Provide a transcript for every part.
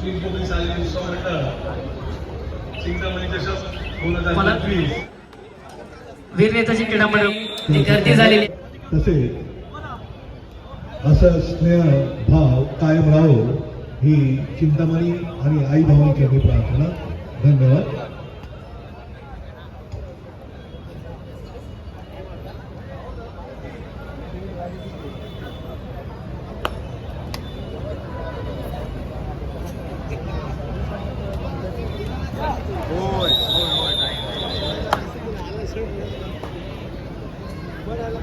चिंचपोकळी शालेय उत्सव मंडळ चिंतामणी चषक दोन हजार मला- पंचवीस वीर नेताजी क्रीडा मंडळ गर्दी झालेली तसेच असं स्नेह भाव कायम राहो ही चिंतामणी आणि आई भावांची प्रार्थना. धन्यवाद.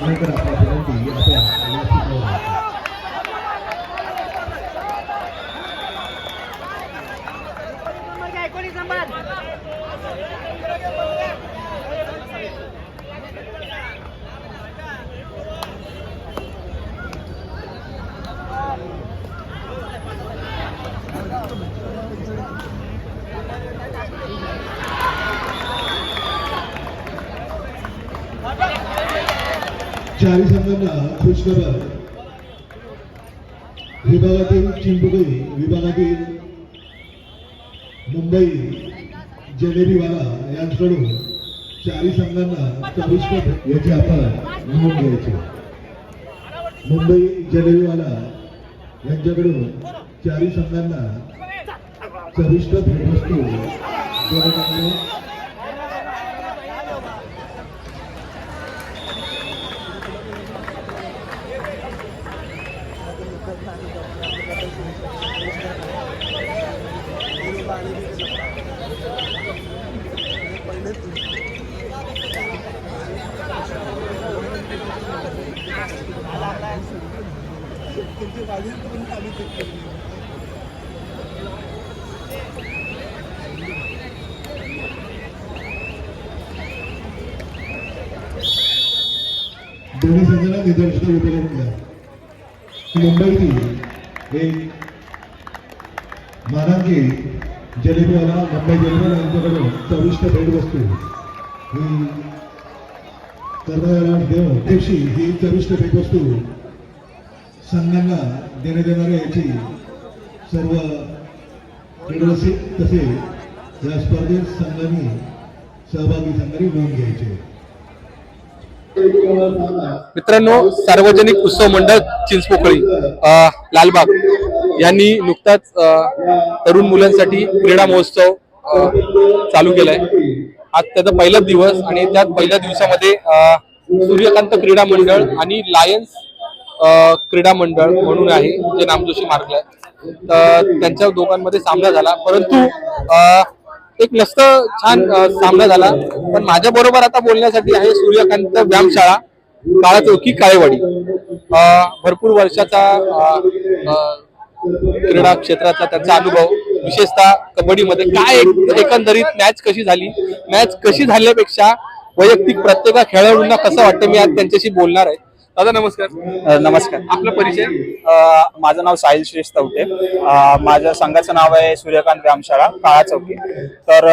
दोन मिनिटे आपल्या विनंती आपण व्यासपीठावर आणतो. चारी संघांना खुशखबर विभागातील चिंपुकई विभागातील मुंबई जलेबीवाला यांच्याकडून चारी संघांना चविष्ट भेट याची आपण नोंद घ्यायची. मुंबई जलेबीवाला यांच्याकडून चारी संघांना चविष्ट भेटवस्तू देण्यात दोन्ही संघांना निदर्शनं उपलब्ध मुंबईतील एक मानांकित जलेबीवाला मुंबई जलेबीवाला यांच्याकडून चविष्ट भेटवस्तू ही कर्मराज देव अध्यक्षी ही चविष्ट भेटवस्तू संघांना देण्यात येणाऱ्या याची सर्व क्रीडरसिक तसे या स्पर्धेत संघांनी सहभागी संघांनी नोंद घ्यायची मित्रांनो सार्वजनिक उत्सव मंडळ चिंचपोकळी लालबाग. यांनी नुकताच तरुण मुलांसाठी क्रीडा महोत्सव चालू केलाय. आज त्याचा पहिलाच दिवस आणि त्यात पहिल्या दिवसामध्ये सूर्यकांत क्रीडा मंडळ आणि लायन्स क्रीडा मंडळ म्हणून आहे जे नामजोशी मार्गला तर त्यांच्या दोघांमध्ये सामना झाला. परंतु एक मस्त छान सामना झाला. पण माझ्या बरोबर आता बोलण्यासाठी आहे सूर्यकांत व्यायामशाळा काळा चौकी काळेवाडी भरपूर वर्षाचा क्रीडा क्षेत्राचा त्यांचा अनुभव विशेषतः कबड्डीमध्ये काय एक- एकंदरीत मॅच कशी झाली? मॅच कशी झाल्यापेक्षा वैयक्तिक प्रत्येक खेळाडूंना कसं वाटतं मी आज त्यांच्याशी बोलणार आहे. दादा नमस्कार. नमस्कार. आपला परिचय? माझं नाव साहिल श्रेष्ठ तवटे. माझ्या संघाचं नाव आहे सूर्यकांत व्यायामशाळा काळा चौकी. तर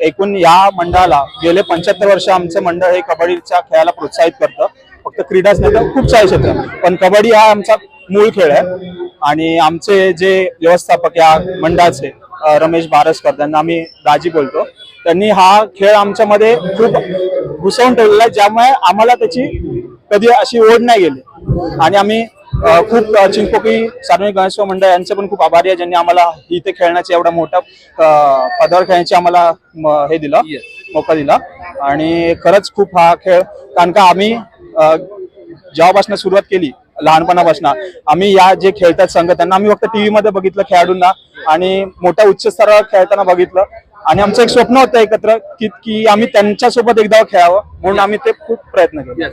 एकूण या मंडळाला गेले पंच्याहत्तर वर्ष आमचं मंडळ हे कबड्डीच्या खेळाला प्रोत्साहित करतं. फक्त क्रीडाच नाही तर खूप सारे क्षेत्र. पण कबड्डी हा आमचा मूळ खेळ आहे. आणि आमचे जे व्यवस्थापक या मंडळाचे रमेश बारसकर त्यांना आम्ही दाजी बोलतो. त्यांनी हा खेळ आमच्यामध्ये खूप घुसवून ठेवलेला आहे ज्यामुळे आम्हाला त्याची कधी अशी ओढ नाही गेली. आणि आम्ही खूप अ, चिंचपोकळी सार्वजनिक गणेश मंडळ यांचे पण खूप आभारी आहे ज्यांनी आम्हाला इथे खेळण्याचे एवढा मोठा अ, पदावर खेळण्याची आम्हाला हे दिलं मोका दिला. आणि खरंच खूप हा खेळ कारण का आम्ही जेव्हापासून सुरुवात केली लहानपणापासून. आम्ही या जे खेळतात संघ त्यांना आम्ही फक्त टीव्ही मध्ये बघितलं खेळाडूंना आणि मोठ्या उच्च स्तरावर खेळताना बघितलं. आणि आमचं एक स्वप्न होतं एकत्र की की आम्ही त्यांच्यासोबत एकदा खेळावं म्हणून आम्ही ते खूप प्रयत्न केले.